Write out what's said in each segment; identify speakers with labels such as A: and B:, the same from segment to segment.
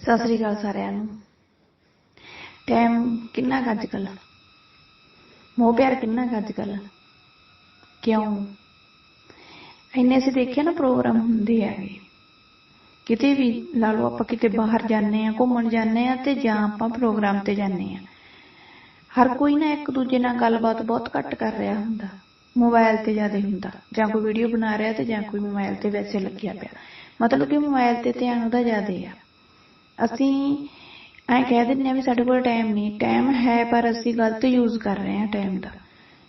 A: ਸਤਿ ਸ੍ਰੀ ਅਕਾਲ ਸਾਰਿਆਂ ਨੂੰ। ਟਾਈਮ ਕਿੰਨਾ ਕੁ ਅੱਜ ਕੱਲ ਮੋਹ ਪਿਆਰ ਕਿੰਨਾ ਕੁ ਅੱਜ ਕੱਲ ਕਿਉਂ? ਇੰਨੇ ਅਸੀਂ ਦੇਖਿਆ ਨਾ ਪ੍ਰੋਗਰਾਮ ਹੁੰਦੇ ਹੈਗੇ। ਕਿਤੇ ਵੀ ਲਾ ਲਓ ਆਪਾਂ ਕਿਤੇ ਬਾਹਰ ਜਾਂਦੇ ਆ ਘੁੰਮਣ ਜਾਂਦੇ ਆ ਤੇ ਜਾਂ ਆਪਾਂ ਪ੍ਰੋਗਰਾਮ ਤੇ ਜਾਂਦੇ ਆ ਹਰ ਕੋਈ ਨਾ ਇੱਕ ਦੂਜੇ ਨਾਲ ਗੱਲਬਾਤ ਬਹੁਤ ਘੱਟ ਕਰ ਰਿਹਾ ਹੁੰਦਾ। ਮੋਬਾਈਲ ਤੇ ਜ਼ਿਆਦਾ ਹੁੰਦਾ। ਜਾਂ ਕੋਈ ਵੀਡੀਓ ਬਣਾ ਰਿਹਾ ਤੇ ਜਾਂ ਕੋਈ ਮੋਬਾਈਲ ਤੇ ਵੈਸੇ ਲੱਗਿਆ ਪਿਆ। ਮਤਲਬ ਕਿ ਮੋਬਾਈਲ ਤੇ ਧਿਆਨ ਉਹਦਾ ਜ਼ਿਆਦਾ ਆ। ਅਸੀਂ ਐਂ ਕਹਿ ਦਿੰਦੇ ਆ ਵੀ ਸਾਡੇ ਕੋਲ ਟਾਈਮ ਨਹੀਂ। ਟਾਈਮ ਹੈ ਪਰ ਅਸੀਂ ਗਲਤ ਯੂਜ਼ ਕਰ ਰਹੇ ਹਾਂ ਟਾਈਮ ਦਾ।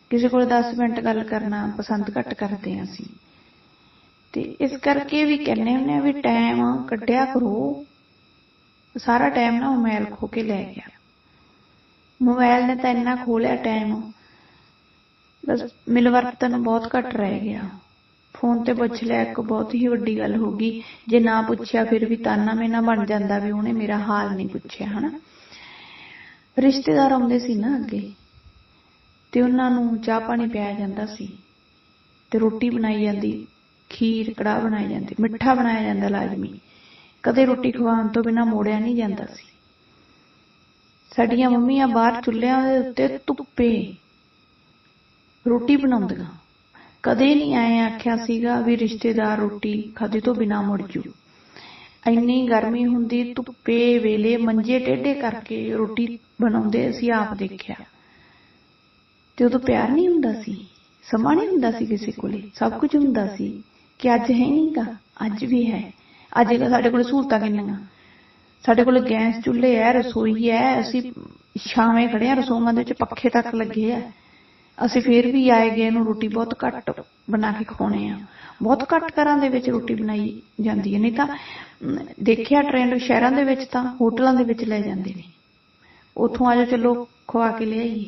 A: ਕਿਸੇ ਕੋਲ 10 ਮਿੰਟ ਗੱਲ ਕਰਨਾ, ਪਸੰਦ ਘੱਟ ਕਰਦੇ ਹਾਂ ਅਸੀਂ। ਤੇ ਇਸ ਕਰਕੇ ਵੀ ਕਹਿੰਦੇ ਹੁੰਦੇ ਆ ਵੀ ਟਾਈਮ ਕੱਢਿਆ ਕਰੋ। ਸਾਰਾ ਟਾਈਮ ਨਾ ਮੋਬਾਈਲ ਖੋ ਕੇ ਲੈ ਗਿਆ। ਮੋਬਾਈਲ ਨੇ ਤਾਂ ਇੰਨਾ ਖੋ ਲਿਆ ਟਾਈਮ ਬਸ ਮਿਲਵਰਤਨ ਬਹੁਤ ਘੱਟ ਰਹਿ ਗਿਆ। ਫੋਨ ਤੇ ਪੁੱਛ ਲਿਆ, ਇੱਕ ਬਹੁਤ ਹੀ ਵੱਡੀ ਗੱਲ ਹੋ ਗਈ। ਜੇ ਨਾ ਪੁੱਛਿਆ, ਫਿਰ ਵੀ ਤਾਨਾ ਮੇਨਾ ਬਣ ਜਾਂਦਾ ਵੀ ਉਹਨੇ ਮੇਰਾ ਹਾਲ ਨਹੀਂ ਪੁੱਛਿਆ, ਹਨਾ? ਰਿਸ਼ਤੇਦਾਰ ਆਉਂਦੇ ਸੀ ਨਾ ਅੱਗੇ, ਤੇ ਉਹਨਾਂ ਨੂੰ ਚਾਹ ਪਾਣੀ ਪਿਆਇਆ ਜਾਂਦਾ ਸੀ, ਤੇ ਰੋਟੀ ਬਣਾਈ ਜਾਂਦੀ, ਖੀਰ, ਕੜਾਹ ਬਣਾਈ ਜਾਂਦੀ, ਮਿੱਠਾ ਬਣਾਇਆ ਜਾਂਦਾ ਲਾਜ਼ਮੀ। ਕਦੇ ਰੋਟੀ ਖਵਾਉਣ ਤੋਂ ਬਿਨਾ ਮੋੜਿਆ ਨਹੀਂ ਜਾਂਦਾ ਸੀ। ਸਾਡੀਆਂ ਮੰਮੀਆਂ ਬਾਹਰ ਚੁੱਲ੍ਹਿਆਂ ਦੇ ਉੱਤੇ ਧੁੱਪੇ ਰੋਟੀ ਬਣਾਉਂਦੀਆਂ। ਕਦੇ ਨਹੀਂ ਆਏ ਆਖਿਆ ਸੀਗਾ ਵੀ ਰਿਸ਼ਤੇਦਾਰ ਰੋਟੀ ਖਾਦੇ ਤੋਂ ਬਿਨਾ ਮੁੜ ਜੂ। ਇੰਨੀ ਗਰਮੀ ਹੁੰਦੀ ਧੁੱਪੇ ਵੇਲੇ ਮੰਜੇ ਟੇਢੇ ਕਰਕੇ ਰੋਟੀ ਬਣਾਉਂਦੇ ਅਸੀਂ ਆਪ ਦੇਖਿਆ। ਤੇ ਉਦੋਂ ਪਿਆਰ ਨਹੀਂ ਹੁੰਦਾ ਸੀ, ਸਮਾਂ ਨਹੀਂ ਹੁੰਦਾ ਸੀ ਕਿਸੇ ਕੋਲੇ, ਸਭ ਕੁਝ ਹੁੰਦਾ ਸੀ ਕਿ ਅੱਜ ਹੈ ਨਹੀਂਗਾ ਅੱਜ ਵੀ ਹੈ। ਅੱਜ ਸਾਡੇ ਕੋਲ ਸਹੂਲਤਾਂ ਕਿੰਨੀਆਂ। ਸਾਡੇ ਕੋਲ ਗੈਸ ਚੁੱਲ੍ਹੇ ਐ, ਰਸੋਈ ਐ, ਅਸੀਂ ਛਾਵੇਂ ਖੜੇ ਆ, ਰਸੋਈਆਂ ਦੇ ਵਿੱਚ ਪੱਖੇ ਤੱਕ ਲੱਗੇ ਆ। ਅਸੀਂ ਫੇਰ ਵੀ ਆਏ ਗਏ ਨੂੰ ਰੋਟੀ ਬਹੁਤ ਘੱਟ ਬਣਾ ਕੇ ਖਵਾਉਣੇ ਆ। ਬਹੁਤ ਘੱਟ ਘਰਾਂ ਦੇ ਵਿੱਚ ਰੋਟੀ ਬਣਾਈ ਜਾਂਦੀ ਹੈ। ਨਹੀਂ ਤਾਂ ਦੇਖਿਆ ਟ੍ਰੈਂਡ ਸ਼ਹਿਰਾਂ ਦੇ ਵਿੱਚ ਤਾਂ ਹੋਟਲਾਂ ਦੇ ਵਿੱਚ ਲੈ ਜਾਂਦੇ ਨੇ। ਉੱਥੋਂ ਆਜੋ ਚਲੋ ਖਵਾ ਕੇ ਲਿਆਈਏ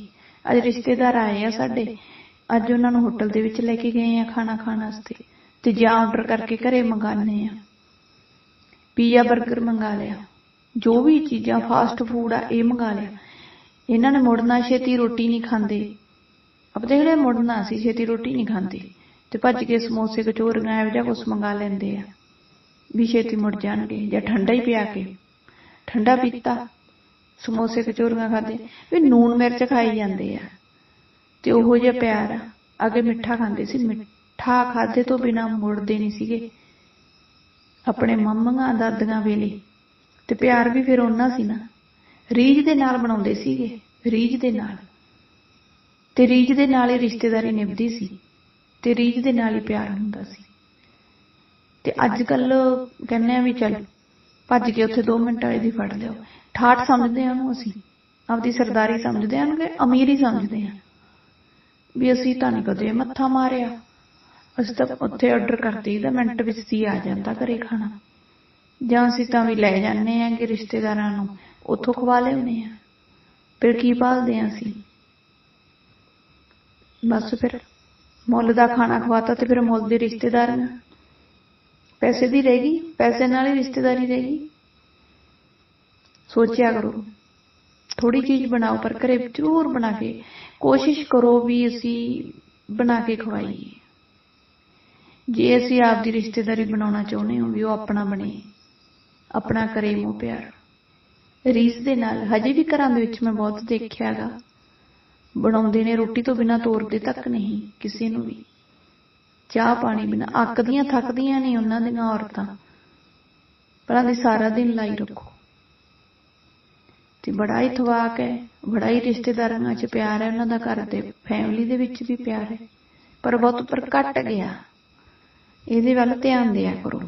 A: ਅੱਜ ਰਿਸ਼ਤੇਦਾਰ ਆਏ ਆ ਸਾਡੇ। ਅੱਜ ਉਹਨਾਂ ਨੂੰ ਹੋਟਲ ਦੇ ਵਿੱਚ ਲੈ ਕੇ ਗਏ ਆ ਖਾਣਾ ਖਾਣ ਵਾਸਤੇ। ਤੇ ਜਾਂ ਆਰਡਰ ਕਰਕੇ ਘਰੇ ਮੰਗਾਣੇ ਆ। ਪੀਜ਼ਾ 버ਗਰ ਮੰਗਾ ਲਿਆ। ਜੋ ਵੀ ਚੀਜ਼ਾਂ ਫਾਸਟ ਫੂਡ ਆ, ਇਹ ਮੰਗਾ ਲਿਆ। ਇਹਨਾਂ ਨੇ ਮੁੜਨਾ ਛੇਤੀ ਰੋਟੀ ਨਹੀਂ ਖਾਂਦੇ। ਅਬ ਦੇਖ ਲੈ ਮੁੜਨਾ ਸੀ, ਛੇਤੀ ਰੋਟੀ ਨਹੀਂ ਖਾਂਦੇ। ਤੇ ਭੱਜ ਕੇ ਸਮੋਸੇ ਕਚੋਰੀਆਂ ਇਹੋ ਜਿਹਾ ਕੁਝ ਮੰਗਾ ਲੈਂਦੇ ਆ। ਵੀ ਛੇਤੀ ਮੁੜ ਜਾਣਗੇ, ਜਾਂ ਠੰਡਾ ਹੀ ਪਿਆ ਕੇ। ਠੰਡਾ ਪੀਤਾ, ਸਮੋਸੇ ਕਚੋਰੀਆਂ ਖਾਦੇ। ਵੀ ਨੂਨ ਮਿਰਚ ਖਾਈ ਜਾਂਦੇ ਆ। ਤੇ ਉਹੋ ਜਿਹਾ ਪਿਆਰ ਆ। ਅੱਗੇ ਮਿੱਠਾ ਖਾਂਦੇ ਸੀ। ਮਿੱਠਾ ਖਾਦੇ ਤੋਂ ਬਿਨਾ ਮੁੜਦੇ ਨਹੀਂ ਸੀਗੇ। ਆਪਣੇ ਮੰਮੀਆਂ ਦਾਦੀਆਂ ਵੇਲੇ। ਤੇ ਪਿਆਰ ਵੀ ਫਿਰ ਉਹਨਾਂ ਸੀ ਨਾ। ਰੀਝ ਦੇ ਨਾਲ ਬਣਾਉਂਦੇ ਸੀਗੇ। ਰੀਝ ਦੇ ਨਾਲ। ਤੇ ਰੀਝ ਦੇ ਨਾਲ ਹੀ ਰਿਸ਼ਤੇਦਾਰੀ ਨਿਭਦੀ ਸੀ ਤੇ ਰੀਝ ਦੇ ਨਾਲ ਹੀ ਪਿਆਰ ਹੁੰਦਾ ਸੀ। ਤੇ ਅੱਜ ਕੱਲ ਕਹਿੰਦੇ ਆ ਵੀ ਚੱਲ ਭੱਜ ਕੇ ਉੱਥੇ 2 ਮਿੰਟ ਵਾਲੇ ਦੀ ਫੜ ਲਿਓ। ਠਾਠ ਸਮਝਦੇ ਆ ਉਹਨੂੰ ਅਸੀਂ। ਆਪਦੀ ਸਰਦਾਰੀ ਸਮਝਦੇ ਆ ਕਿ ਅਮੀਰੀ ਸਮਝਦੇ ਆ। ਵੀ ਅਸੀਂ ਤਾਂ ਨਹੀਂ ਕਦੇ ਮੱਥਾ ਮਾਰਿਆ। ਅਸੀਂ ਤਾਂ ਉੱਥੇ ਆਰਡਰ ਕਰਦੇ ਤਾਂ ਮਿੰਟ ਵਿੱਚ ਸੀ ਆ ਜਾਂਦਾ ਘਰੇ ਖਾਣਾ। ਜਾਂ ਅਸੀਂ ਤਾਂ ਵੀ ਲੈ ਜਾਂਦੇ ਆ ਕਿ ਰਿਸ਼ਤੇਦਾਰਾਂ ਨੂੰ, ਉੱਥੋਂ ਖਵਾ ਲਿਆਉਨੇ ਆ। ਫਿਰ ਕੀ ਪਾਲਦੇ ਆ ਅਸੀਂ? ਬਸ ਫਿਰ ਮੁੱਲ ਦਾ ਖਾਣਾ ਖਵਾਤਾ ਤੇ ਫਿਰ ਮੁੱਲ ਦੀ ਰਿਸ਼ਤੇਦਾਰੀਆਂ। ਪੈਸੇ ਦੀ ਰਹੇਗੀ ਪੈਸੇ ਨਾਲ ਹੀ ਰਿਸ਼ਤੇਦਾਰੀ ਰਹੇਗੀ ਸੋਚਿਆ ਕਰੋ। ਥੋੜੀ ਚੀਜ਼ ਬਣਾਓ ਪਰ ਘਰੇ ਜ਼ਰੂਰ ਬਣਾ ਕੇ ਕੋਸ਼ਿਸ਼ ਕਰੋ ਵੀ ਅਸੀਂ ਬਣਾ ਕੇ ਖਵਾਈਏ। ਜੇ ਅਸੀਂ ਆਪ ਦੀ ਰਿਸ਼ਤੇਦਾਰੀ ਬਣਾਉਣਾ ਚਾਹੁੰਦੇ ਹਾਂ ਵੀ ਉਹ ਆਪਣਾ ਬਣੇ ਆਪਣਾ ਕਰੇ ਮੋਹ ਪਿਆਰ। ਰੀਸ ਦੇ ਨਾਲ ਹਜੇ ਵੀ ਘਰਾਂ ਦੇ ਵਿੱਚ ਮੈਂ ਬਹੁਤ ਦੇਖਿਆਗਾ ਬਣਾਉਂਦੇ ਨੇ ਰੋਟੀ ਤੋਂ ਬਿਨਾ ਤੋਰਦੇ ਤੱਕ ਨਹੀਂ, ਕਿਸੇ ਨੂੰ ਵੀ। ਚਾਹ ਪਾਣੀ ਬਿਨਾ ਅੱਕਦੀਆਂ ਥੱਕਦੀਆਂ ਨਹੀਂ ਉਹਨਾਂ ਦੀਆਂ ਔਰਤਾਂ। ਪਰਾਂ ਦੀ ਸਾਰਾ ਦਿਨ ਲਾਈ ਰੱਖੋ। ਤੇ ਬੜਾ ਹੀ ਥਵਾਕ ਹੈ, ਬੜਾ ਹੀ ਰਿਸ਼ਤੇਦਾਰਾਂ 'ਚ ਪਿਆਰ ਹੈ, ਉਹਨਾਂ ਦਾ ਘਰ ਦੇ ਫੈਮਿਲੀ ਦੇ ਵਿੱਚ ਵੀ ਪਿਆਰ ਹੈ। ਪਰ ਬਹੁਤ ਪਰ ਘਟ ਗਿਆ। ਇਹਦੇ ਵੱਲ ਧਿਆਨ ਦਿਆ ਕਰੋ।